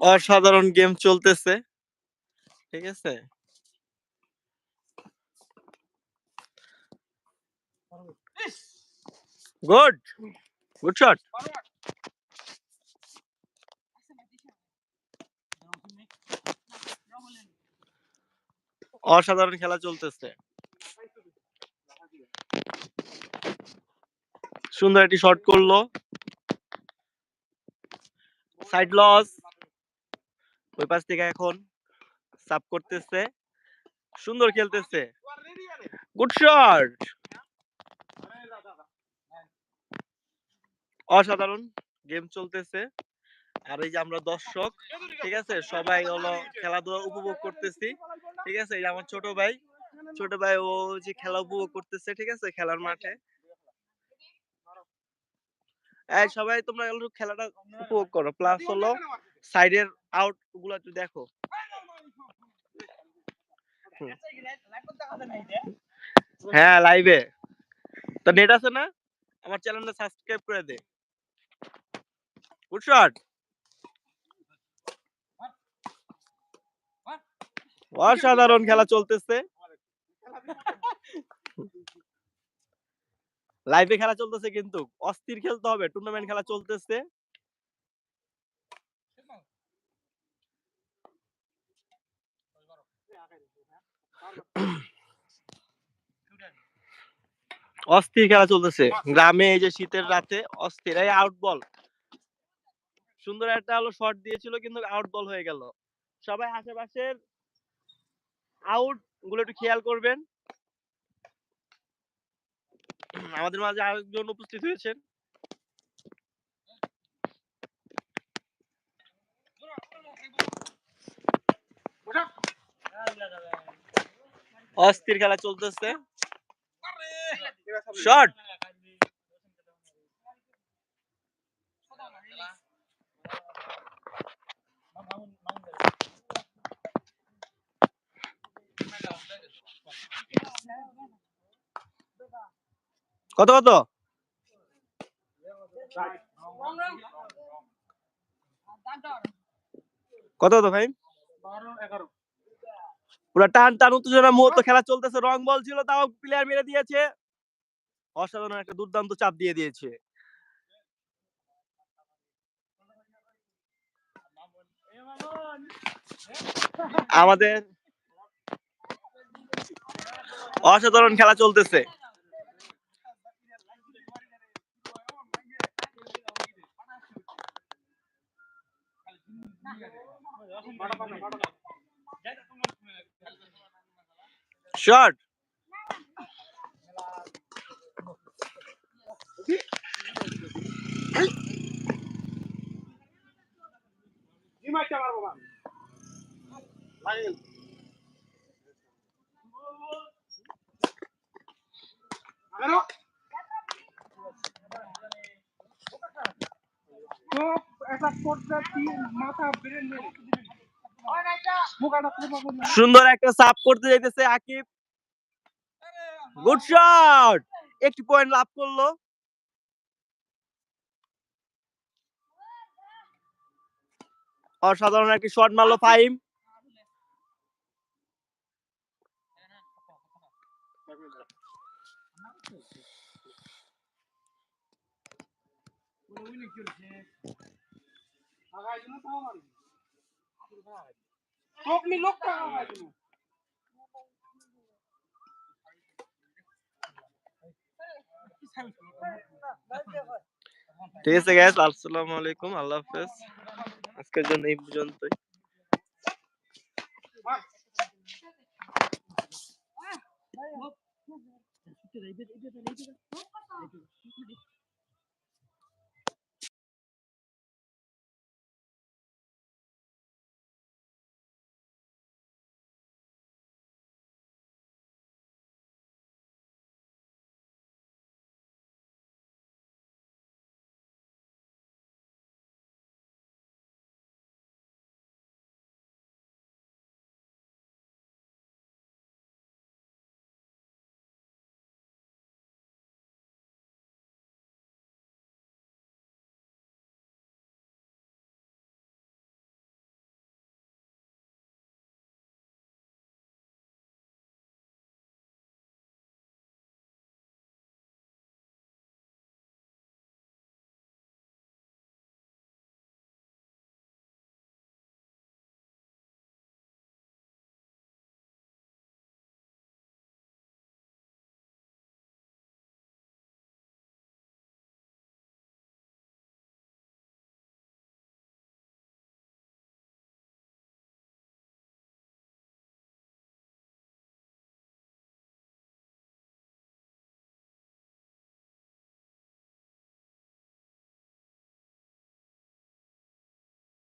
অসাধারণ গেম চলতেছে। ঠিক আছে? গুড! Good shot! অসাধারণ খেলা চলতেছে। সুন্দর একটি শট করল। Side loss. ওই পাশ থেকে এখন সাব করতেছে। সুন্দর খেলতেছে। গুড শট অসাধারণ গেম চলতেছে। আর এই যে আমরা দর্শক, ঠিক আছে? সবাই হলো খেলাধুলা উপভোগ করতেছি। ঠিক আছে? এই আমার ছোট ভাই ছোট ভাই ও যে খেলা উপভোগ করতেছে, ঠিক আছে? খেলার মাঠে। সবাই তোমরা খেলাটা উপভোগ করো। প্লাস হলো সাইডের আউটগুলো একটু দেখো। হ্যাঁ লাইভে তো নেট আছে না? আমার চ্যানেলটা সাবস্ক্রাইব করে দে। গুড শট অসাধারণ খেলা চলতেছে। লাইভে খেলা চলতেছে কিন্তু। অস্থির খেলতে হবে। টুর্নামেন্ট খেলা চলতেছে। অস্থির খেলা চলতেছে। গ্রামে এই যে শীতের রাতে অস্থির। এই আউট বল সুন্দর একটা হলো শট দিয়েছিল, কিন্তু আউট বল হয়ে গেল। সবাই আশেপাশের আউটগুলো একটু খেয়াল করবেন। আমাদের মাঝে আরেকজন উপস্থিত হয়েছেন। অস্থির খেলা চলতেছে। শট কত কত? কত কত ভাই? পুরো টান টান উত্তেজনা মুহূর্ত খেলা চলতেছে রং বল ছিল তাও প্লেয়ার মেরে দিয়েছে। অসাধারণ একটা দুর্দান্ত চাপ দিয়ে দিয়েছে। আমাদের অসাধারণ খেলা চলতেছে। শট একটা মাথা সুন্দর একটা সাপ করতে যাইতেছে আকিব গুড শট একটি পয়েন্ট লাভ করল। অসাধারণ একটি শট মারলো ফাইম লোক ঠিক আছে গ্যাস আসসালামু আলাইকুম আল্লাহ হাফেজ আজকের জন্য এই পর্যন্তই Hey,